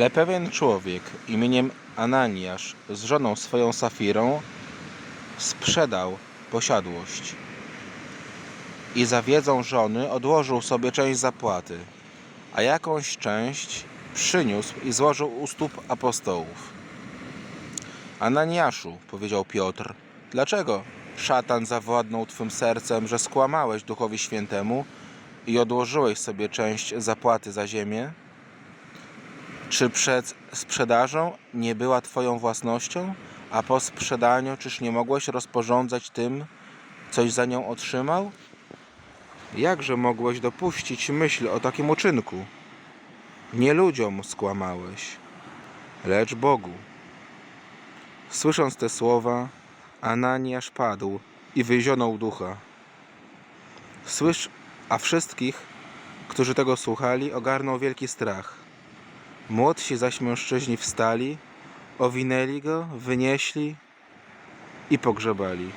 Ale pewien człowiek imieniem Ananiasz z żoną swoją Safirą sprzedał posiadłość i za wiedzą żony odłożył sobie część zapłaty, a jakąś część przyniósł i złożył u stóp apostołów. Ananiaszu, powiedział Piotr, dlaczego szatan zawładnął twym sercem, że skłamałeś Duchowi Świętemu i odłożyłeś sobie część zapłaty za ziemię? Czy przed sprzedażą nie była Twoją własnością, a po sprzedaniu czyż nie mogłeś rozporządzać tym, coś za nią otrzymał? Jakże mogłeś dopuścić myśl o takim uczynku? Nie ludziom skłamałeś, lecz Bogu. Słysząc te słowa, Ananiasz padł i wyzionął ducha. Słysz, a wszystkich, którzy tego słuchali, ogarnął wielki strach. Młodsi zaś mężczyźni wstali, owinęli go, wynieśli i pogrzebali.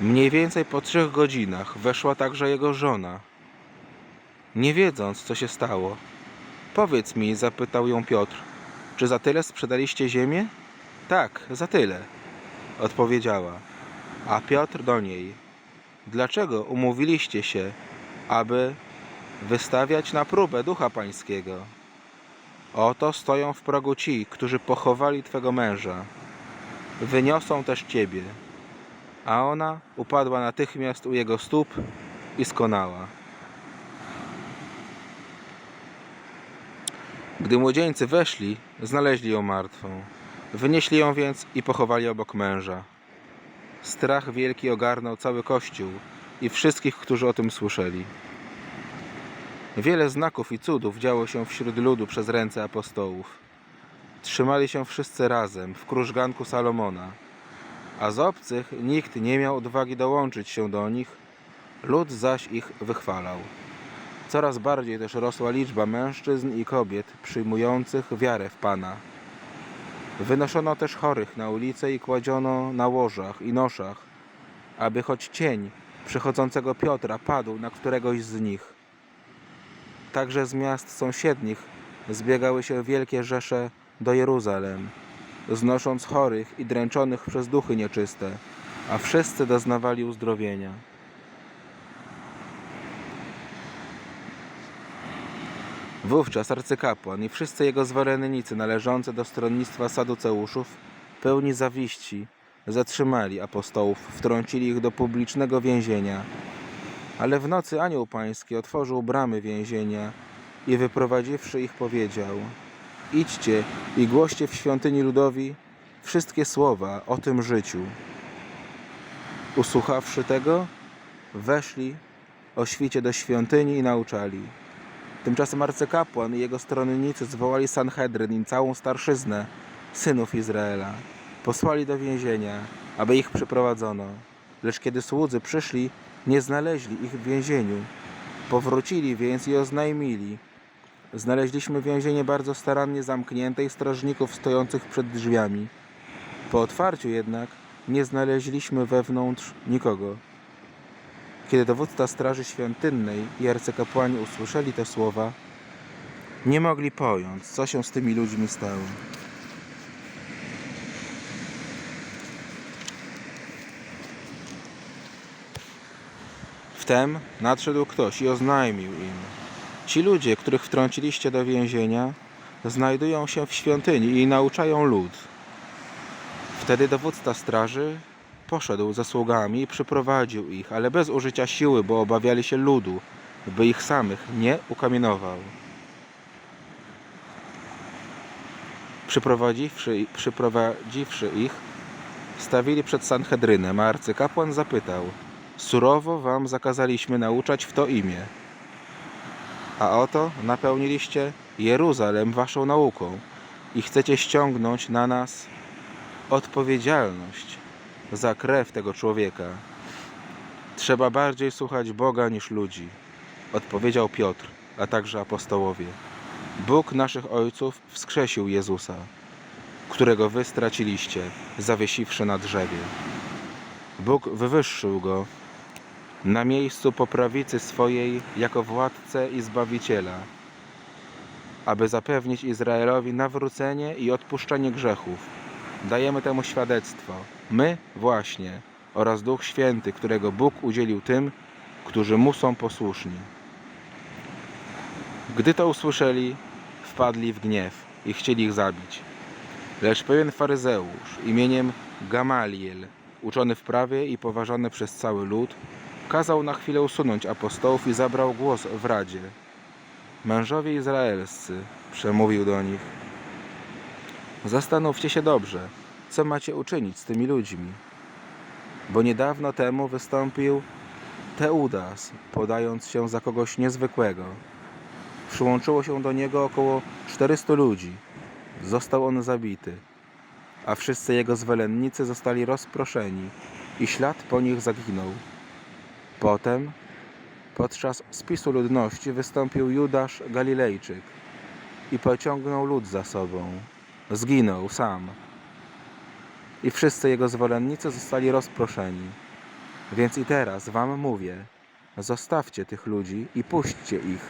Mniej więcej po trzech godzinach weszła także jego żona. Nie wiedząc, co się stało, powiedz mi, zapytał ją Piotr, czy za tyle sprzedaliście ziemię? Tak, za tyle, odpowiedziała. A Piotr do niej, dlaczego umówiliście się, aby wystawiać na próbę ducha pańskiego? Oto stoją w progu ci, którzy pochowali twego męża. Wyniosą też ciebie. A ona upadła natychmiast u jego stóp i skonała. Gdy młodzieńcy weszli, znaleźli ją martwą. Wynieśli ją więc i pochowali obok męża. Strach wielki ogarnął cały kościół i wszystkich, którzy o tym słyszeli. Wiele znaków i cudów działo się wśród ludu przez ręce apostołów. Trzymali się wszyscy razem w krużganku Salomona, a z obcych nikt nie miał odwagi dołączyć się do nich, lud zaś ich wychwalał. Coraz bardziej też rosła liczba mężczyzn i kobiet przyjmujących wiarę w Pana. Wynoszono też chorych na ulicę i kładziono na łożach i noszach, aby choć cień przychodzącego Piotra padł na któregoś z nich. Także z miast sąsiednich zbiegały się wielkie rzesze do Jeruzalem, znosząc chorych i dręczonych przez duchy nieczyste, a wszyscy doznawali uzdrowienia. Wówczas arcykapłan i wszyscy jego zwolennicy należący do stronnictwa saduceuszów, pełni zawiści, zatrzymali apostołów, wtrącili ich do publicznego więzienia. Ale w nocy anioł pański otworzył bramy więzienia i wyprowadziwszy ich powiedział Idźcie i głoście w świątyni ludowi wszystkie słowa o tym życiu. Usłuchawszy tego, weszli o świcie do świątyni i nauczali. Tymczasem arcykapłan i jego stronnicy zwołali Sanhedryn i całą starszyznę synów Izraela. Posłali do więzienia, aby ich przyprowadzono. Lecz kiedy słudzy przyszli, nie znaleźli ich w więzieniu. Powrócili więc i oznajmili. Znaleźliśmy więzienie bardzo starannie zamknięte i strażników stojących przed drzwiami. Po otwarciu jednak nie znaleźliśmy wewnątrz nikogo. Kiedy dowódca Straży Świątynnej i arcykapłani usłyszeli te słowa, nie mogli pojąć, co się z tymi ludźmi stało. Wtem nadszedł ktoś i oznajmił im: Ci ludzie, których wtrąciliście do więzienia, znajdują się w świątyni i nauczają lud. Wtedy dowódca straży poszedł ze sługami i przyprowadził ich, ale bez użycia siły, bo obawiali się ludu, by ich samych nie ukamienował. Przyprowadziwszy, przyprowadziwszy ich, stawili przed Sanhedrynem, a arcykapłan zapytał: Surowo wam zakazaliśmy nauczać w to imię. A oto napełniliście Jeruzalem waszą nauką i chcecie ściągnąć na nas odpowiedzialność za krew tego człowieka. Trzeba bardziej słuchać Boga niż ludzi, odpowiedział Piotr, a także apostołowie. Bóg naszych ojców wskrzesił Jezusa, którego wy straciliście, zawiesiwszy na drzewie. Bóg wywyższył go na miejscu po prawicy swojej jako władcę i zbawiciela, aby zapewnić Izraelowi nawrócenie i odpuszczenie grzechów. Dajemy temu świadectwo, my właśnie oraz Duch Święty, którego Bóg udzielił tym, którzy mu są posłuszni. Gdy to usłyszeli, wpadli w gniew i chcieli ich zabić. Lecz pewien faryzeusz imieniem Gamaliel, uczony w prawie i poważany przez cały lud, kazał na chwilę usunąć apostołów i zabrał głos w radzie. Mężowie izraelscy, przemówił do nich, zastanówcie się dobrze, co macie uczynić z tymi ludźmi. Bo niedawno temu wystąpił Teudas, podając się za kogoś niezwykłego. Przyłączyło się do niego około 400 ludzi. Został on zabity, a wszyscy jego zwolennicy zostali rozproszeni i ślad po nich zaginął. Potem, podczas spisu ludności, wystąpił Judasz Galilejczyk i pociągnął lud za sobą. Zginął sam. I wszyscy jego zwolennicy zostali rozproszeni. Więc i teraz wam mówię, zostawcie tych ludzi i puśćcie ich.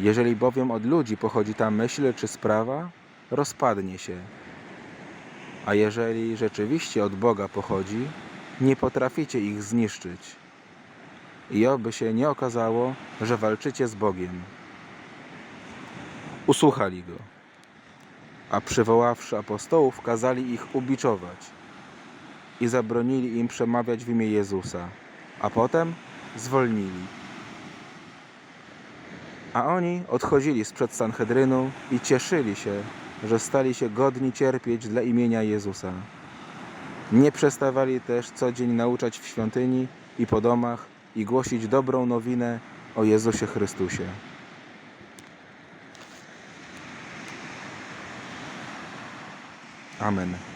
Jeżeli bowiem od ludzi pochodzi ta myśl czy sprawa, rozpadnie się. A jeżeli rzeczywiście od Boga pochodzi, nie potraficie ich zniszczyć. I oby się nie okazało, że walczycie z Bogiem. Usłuchali go, a przywoławszy apostołów, kazali ich ubiczować i zabronili im przemawiać w imię Jezusa, a potem zwolnili. A oni odchodzili sprzed Sanhedrynu i cieszyli się, że stali się godni cierpieć dla imienia Jezusa. Nie przestawali też co dzień nauczać w świątyni i po domach i głosić dobrą nowinę o Jezusie Chrystusie. Amen.